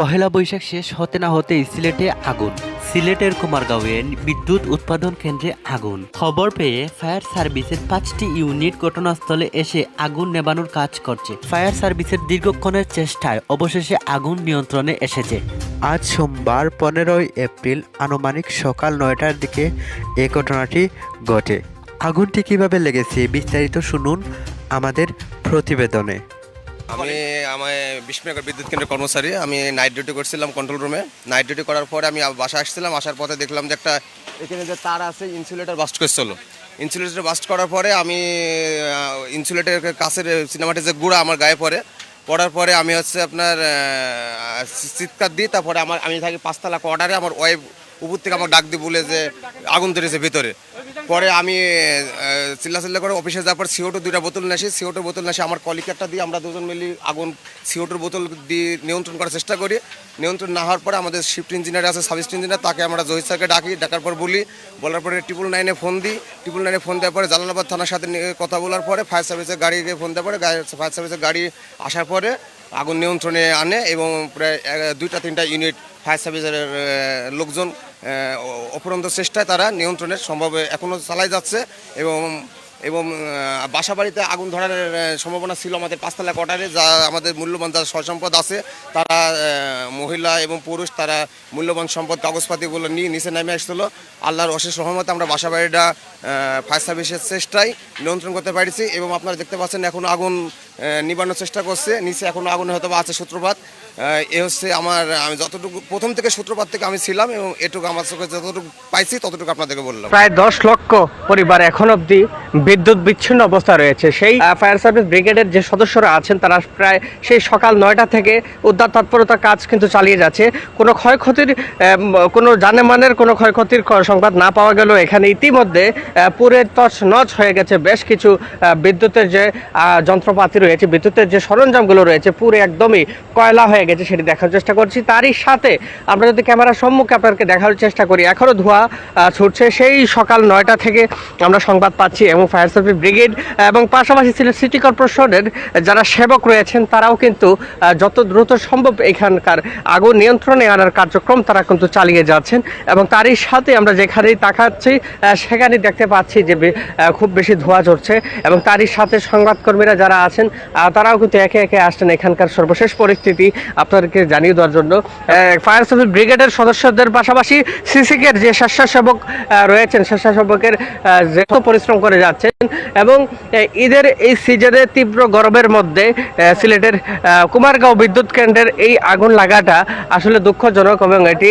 পহেলা বৈশাখ শেষ হতে না হতেই সিলেটে আগুন। সিলেটের কুমারগাঁওয়ে বিদ্যুৎ উৎপাদন কেন্দ্রে আগুন। খবর পেয়ে ফায়ার সার্ভিসের পাঁচটি ইউনিট ঘটনাস্থলে এসে আগুন নেবানোর কাজ করছে। ফায়ার সার্ভিসের দীর্ঘক্ষণের চেষ্টায় অবশেষে আগুন নিয়ন্ত্রণে এসেছে। আজ সোমবার পনেরোই এপ্রিল, আনুমানিক সকাল নয়টার দিকে এ ঘটনাটি ঘটে। আগুনটি কীভাবে লেগেছে বিস্তারিত শুনুন আমাদের প্রতিবেদনে। আমি আমার বিস্ময়কর বিদ্যুৎ কেন্দ্রের কর্মচারী আমি নাইট ডিউটি করছিলাম কন্ট্রোল রুমে নাইট ডিউটি করার পরে আমি বাসা আসছিলাম আসার পথে দেখলাম যে একটা এখানে যে তার আছে ইনসুলেটার বাস্ট করছিল। ইনসুলেটর বাস্ট করার পরে আমি ইনসুলেটরের কাছের সিনেমাটির যে গুঁড়া আমার গায়ে পড়ে। পড়ার পরে আমি হচ্ছে আপনার চিৎকার দিই তারপরে আমার আমি থাকি পাঁচতলা কোয়ার্টারে আমার ওয়াইফ উপর থেকে আমার ডাক দিয়ে বলে যে আগুন ধরেছে ভিতরে। পরে আমি চিল্লা চিল্লা করে অফিসে যাওয়ার পর সিওটোর দুইটা বোতল নেছি সিওটোর বোতল নেছি আমার কলিকারটা দিয়ে আমরা দুজন মিলি আগুন সিওটোর বোতল দিয়ে নিয়ন্ত্রণ করার চেষ্টা করি। নিয়ন্ত্রণ না হওয়ার পরে আমাদের শিফট ইঞ্জিনিয়ার আছে সার্ভিস ইঞ্জিনিয়ার তাকে আমরা জহির স্যারকে ডাকি, ডাকার পর বলি। বলার পরে ট্রিপল নাইনে ফোন দিই। ট্রিপল নাইনে ফোন দেওয়ার পরে জালালাবাদ থানার সাথে কথা বলার পরে ফায়ার সার্ভিসের গাড়িকে ফোন দেওয়ার পরে ফায়ার সার্ভিসের গাড়ি আসার পরে আগুন নিয়ন্ত্রণে আনে এবং প্রায় দুইটা তিনটা ইউনিট ফায়ার সার্ভিসের লোকজন অপরন্ত চেষ্টায় তারা নিয়ন্ত্রণের সম্ভব এখনও চালাই যাচ্ছে এবং এবং বাসা বাড়িতে আগুন ধরার সম্ভাবনা ছিল আমাদের পাঁচতলা কোয়ার্টারে, যা আমাদের মূল্যবান যা সম্পদ আছে, তারা মহিলা এবং পুরুষ তারা মূল্যবান সম্পদ কাগজপাতিগুলো নিয়ে নিচে নেমে আসছিল। আল্লাহর অশেষ রহমতে আমরা বাসা বাড়িটা ফায়ার সার্ভিসের চেষ্টায় নিয়ন্ত্রণ করতে পারছি এবং আপনারা দেখতে পাচ্ছেন এখন আগুন নিবানোর চেষ্টা করছে। নিচে এখনও আগুন হয়তো আছে সূত্রপাত। এ হচ্ছে আমার, আমি যতটুকু, প্রথম থেকে সূত্রপাত থেকে আমি ছিলাম এবং এটুকু আমার চোখে যতটুকু পাইছি, ততটুকু আপনাদেরকে বললাম। প্রায় দশ লক্ষ পরিবার এখন অবধি বিদ্যুৎ বিচ্ছিন্ন অবস্থা রয়েছে। সেই ফায়ার সার্ভিস ব্রিগেডের যে সদস্যরা আছেন, তারা প্রায় সেই সকাল নয়টা থেকে উদ্ধার তৎপরতার কাজ কিন্তু চালিয়ে যাচ্ছে। কোনো ক্ষয়ক্ষতির কোনো জানেমানের কোনো ক্ষয়ক্ষতির সংবাদ না পাওয়া গেলেও এখানে ইতিমধ্যে পুরে তছ নচ হয়ে গেছে বেশ কিছু বিদ্যুতের যে যন্ত্রপাতি রয়েছে। বিদ্যুতের যে সরঞ্জামগুলো রয়েছে পুরো একদমই কয়লা হয়ে গেছে সেটি দেখার চেষ্টা করছি। তারই সাথে আমরা যদি ক্যামেরার সম্মুখে আপনাদেরকে দেখার চেষ্টা করি এখনও ধোঁয়া ছুটছে। সেই সকাল নয়টা থেকে আমরা সংবাদ পাচ্ছি এবং ফায়ার সার্ভিস ব্রিগেড এবং পাশাপাশি সিলেট সিটি কর্পোরেশনের যারা সেবক রয়েছেন তারাও কিন্তু যত দ্রুত সম্ভব এখানকার আগুন নিয়ন্ত্রণে আনার কার্যক্রম তারা কিন্তু চালিয়ে যাচ্ছেন। এবং তারই সাথে আমরা যেখানেই তাকাচ্ছি আহ, সেখানেই দেখতে পাচ্ছি যে খুব বেশি ধোঁয়া ঝরছে। এবং তারই সাথে সংবাদকর্মীরা যারা আছেন তারাও কিন্তু একে একে আসছেন এখানকার সর্বশেষ পরিস্থিতি আপনাদেরকে জানিয়ে দেওয়ার জন্য। ফায়ার সার্ভিস ব্রিগেডের সদস্যদের পাশাপাশি সিসিকের যে স্বেচ্ছাসেবক রয়েছেন, স্বেচ্ছাসেবকের যে পরিশ্রম করে যাচ্ছেন এবং ঈদের এই সিজনে তীব্র গরমের মধ্যে সিলেটের কুমারগাঁও বিদ্যুৎ কেন্দ্রের এই আগুন লাগাটা আসলে দুঃখজনক এবং এটি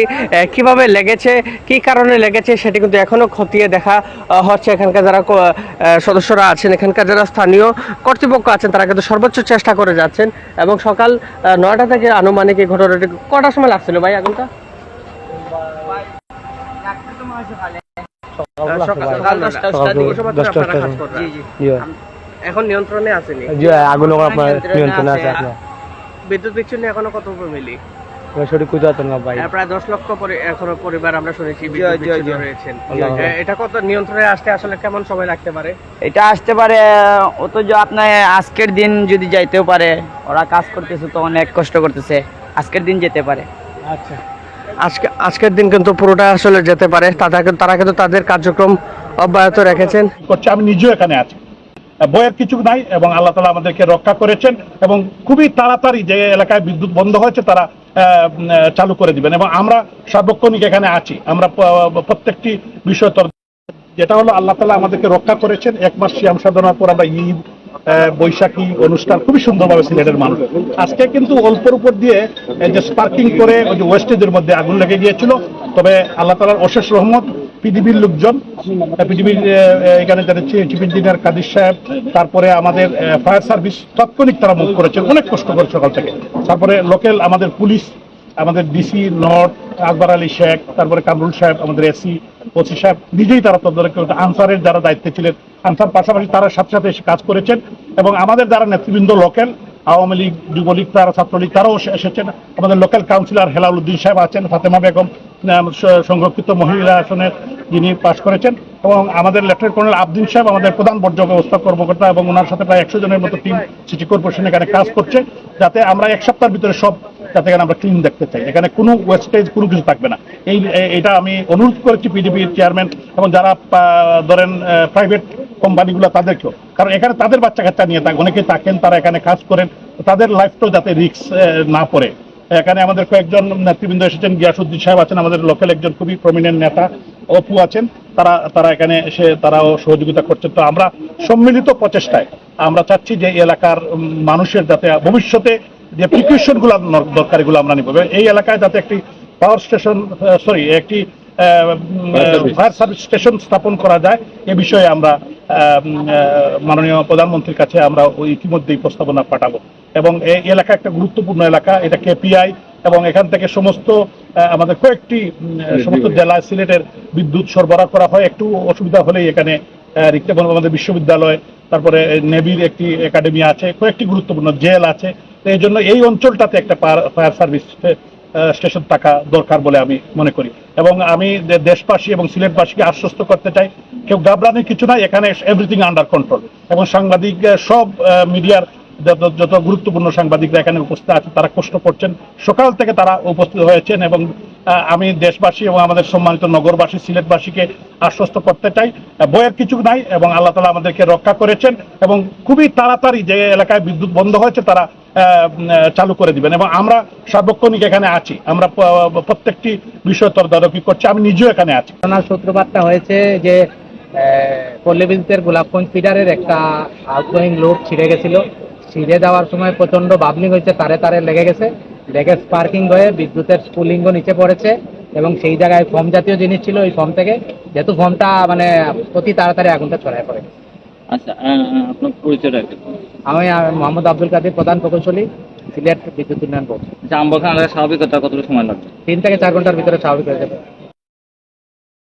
কীভাবে লেগেছে, কি কারণে লেগেছে সেটি কিন্তু এখনও খতিয়ে দেখা হচ্ছে এখানকার যারা সদস্যরা আছেন, এখানকার যারা স্থানীয় কর্তৃপক্ষ আছেন, তারা কিন্তু সর্বোচ্চ চেষ্টা করে যাচ্ছেন এবং সকাল নয়টা থেকে আনুমানিক এই ঘটনাটি কটার সময় লাগছিল ভাই আগুনটা? সকাল দশটা দশটার দিকে সময় তো আপনারা কাজ করছেন। এখন নিয়ন্ত্রণে আসেনি আগুন আপনার নিয়ন্ত্রণে আছে। আপনার। বিদ্যুৎ বিচ্ছিন্ন এখনও কত মিলি? সঠিক খুঁজে পাতেন না ভাই। প্রায় দশ লক্ষ এখনও পরিবার আমরা শুনেছি জি, বিদ্যুৎ জি, বিচ্ছিন্ন জি। রয়েছেন। এটা কত নিয়ন্ত্রণে আসতে আসলে কেমন সময় লাগতে পারে? এটা আসতে পারে অথচ আপনার আজকের দিন যদি যাইতেও পারে ওরা কাজ করতেছে তো অনেক কষ্ট করতেছে আজকের দিন যেতে পারে। আচ্ছা। আজকে আজকের দিন কিন্তু পুরোটা আসলে যেতে পারে তারা কিন্তু- তাদের কার্যক্রম অব্যাহত রেখেছেন। করছে আমি নিজেও এখানে আছি। বইয়ের কিছু নাই এবং আল্লাহ তালা আমাদেরকে রক্ষা করেছেন এবং খুবই তাড়াতাড়ি যে এলাকায় বিদ্যুৎ বন্ধ হয়েছে তারা চালু করে দিবেন। এবং আমরা সার্বক্ষণিক এখানে আছি। আমরা প্রত্যেকটি বিষয় তর যেটা হলো আল্লাহ তালা আমাদেরকে রক্ষা করেছেন। এক মাস শ্যাম সাধনার পর আমরা ঈদ বৈশাখী অনুষ্ঠান খুবই সুন্দরভাবে সিলেটের মানুষ। আজকে কিন্তু অল্পের উপর দিয়ে যে স্পার্কিং করে ওই যে ওয়েস্টেজের মধ্যে আগুন লেগে গিয়েছিল। তবে আল্লাহ তালার অশেষ রহমত পিডিবির লোকজন পিডিবির এখানে যারা চিফ ইঞ্জিনিয়ার কাদির সাহেব, তারপরে আমাদের ফায়ার সার্ভিস তাৎক্ষণিক তারা মুভ করেছেন অনেক কষ্ট করে সকাল থেকে। তারপরে লোকাল আমাদের পুলিশ, আমাদের ডিসি নর্থ আকবর আলী শেখ, তারপরে কামরুল সাহেব, আমাদের এসি ওসি সাহেব, নিজেই তারা তদারকি আনসারের যারা দায়িত্বে ছিলেন, আনসার পাশাপাশি তারা সাথে সাথে এসে কাজ করেছেন এবং আমাদের যারা নেতৃবৃন্দ লোকাল আওয়ামী লীগ, যুবলীগ, তারা ছাত্রলীগ, তারাও এসেছেন। আমাদের লোকাল কাউন্সিলর হেলাল উদ্দিন সাহেব আছেন, ফাতেমা বেগম সংরক্ষিত মহিলা আসনের যিনি পাশ করেছেন এবং আমাদের লেফটেন্যান্ট কর্নেল আবদিন সাহেব আমাদের প্রধান বর্জ্য ব্যবস্থা কর্মকর্তা এবং ওনার সাথে প্রায় একশো জনের মতো টিম সিটি কর্পোরেশন এখানে কাজ করছে, যাতে আমরা এক সপ্তাহের ভিতরে সব, যাতে এখানে আমরা ক্লিন দেখতে চাই। এখানে কোনো ওয়েস্টেজ কোনো কিছু থাকবে না। এই এটা আমি অনুরোধ করেছি পিডিপির চেয়ারম্যান এবং যারা ধরেন প্রাইভেট কোম্পানিগুলো তাদেরকেও। কারণ এখানে তাদের বাচ্চা কাচ্চা নিয়ে থাকে অনেকে থাকেন, তারা এখানে কাজ করেন, তাদের লাইফটাও যাতে রিস্ক না পড়ে। এখানে আমাদের কয়েকজন নেতৃবৃন্দ এসেছেন, গিয়াসুদ্দিন সাহেব আছেন, আমাদের লোকাল একজন খুবই প্রমিনেন্ট নেতা, অপু আছেন। তারা তারা এখানে এসে, তারাও সহযোগিতা করছেন। তো আমরা সম্মিলিত প্রচেষ্টায় আমরা চাচ্ছি যে এলাকার মানুষের যাতে ভবিষ্যতে যে প্রিকিউশনগুলো দরকার আমরা নিব। এই এলাকায় যাতে একটি পাওয়ার স্টেশন সরি একটি ফায়ার সার্ভিস স্টেশন স্থাপন করা যায়। এ বিষয়ে আমরা মাননীয় প্রধানমন্ত্রীর কাছে আমরা ইতিমধ্যেই প্রস্তাবনা পাঠাবো। এবং এই এলাকা একটা গুরুত্বপূর্ণ এলাকা এটা কেপিআই এবং এখান থেকে সমস্ত আমাদের কয়েকটি সমস্ত জেলায় সিলেটের বিদ্যুৎ সরবরাহ করা হয়। একটু অসুবিধা হলেই এখানে আহ, আমাদের বিশ্ববিদ্যালয় তারপরে নেভির একটি একাডেমি আছে কয়েকটি গুরুত্বপূর্ণ জেল আছে। এই জন্য এই অঞ্চলটাতে একটা ফায়ার সার্ভিস স্টেশন থাকা দরকার বলে আমি মনে করি। এবং আমি দেশবাসী এবং সিলেটবাসীকে আশ্বস্ত করতে চাই, কেউ ঘাবড়ানোর কিছু নাই, এখানে এভরিথিং আন্ডার কন্ট্রোল এবং সাংবাদিক সব মিডিয়ার যত গুরুত্বপূর্ণ সাংবাদিকরা এখানে উপস্থিত আছে, তারা কষ্ট করছেন। সকাল থেকে তারা উপস্থিত হয়েছেন এবং আমি দেশবাসী এবং আমাদের সম্মানিত নগরবাসী, সিলেটবাসীকে আশ্বস্ত করতে চাই। ভয়ের কিছু নাই এবং আল্লাহ তালা আমাদেরকে রক্ষা করেছেন এবং খুবই তাড়াতাড়ি যে এলাকায় বিদ্যুৎ বন্ধ হয়েছে, তারা চালু করে দিবেন। এবং আমরা সার্বক্ষণিক এখানে আছি। আমরা প্রত্যেকটি বিষয় তদারকি করছি। আমি নিজেও এখানে আছি। সূত্রপাতটা হয়েছে যে পল্লী গোলাপগঞ্জ ফিডারের একটা আউটগোয়িং লোড ছিঁড়ে গেছিল। ছিঁড়ে যাওয়ার সময় প্রচণ্ড বাবলিং হয়েছে, তারে তারে লেগে গেছে। লেগে স্পার্কিং হয়ে বিদ্যুতের স্পুলিঙ্গ নিচে পড়েছে এবং সেই জায়গায় ফোম জাতীয় জিনিস ছিল ওই ফোম থেকে। যেহেতু ফোমটা মানে অতি তাড়াতাড়ি আগুনটা ছড়ায় পড়ে আচ্ছা আপনার পরিচয়টা আমি আহ, মোহাম্মদ আব্দুল কাদির প্রধান প্রকৌশলী সিলেট বিদ্যুৎ উন্নয়ন বোর্ড। আচ্ছা আমবাগান স্বাভাবিক কতটুকু সময় লাগবে? তিন থেকে চার ঘণ্টার ভিতরে স্বাভাবিক হয়ে যাবে।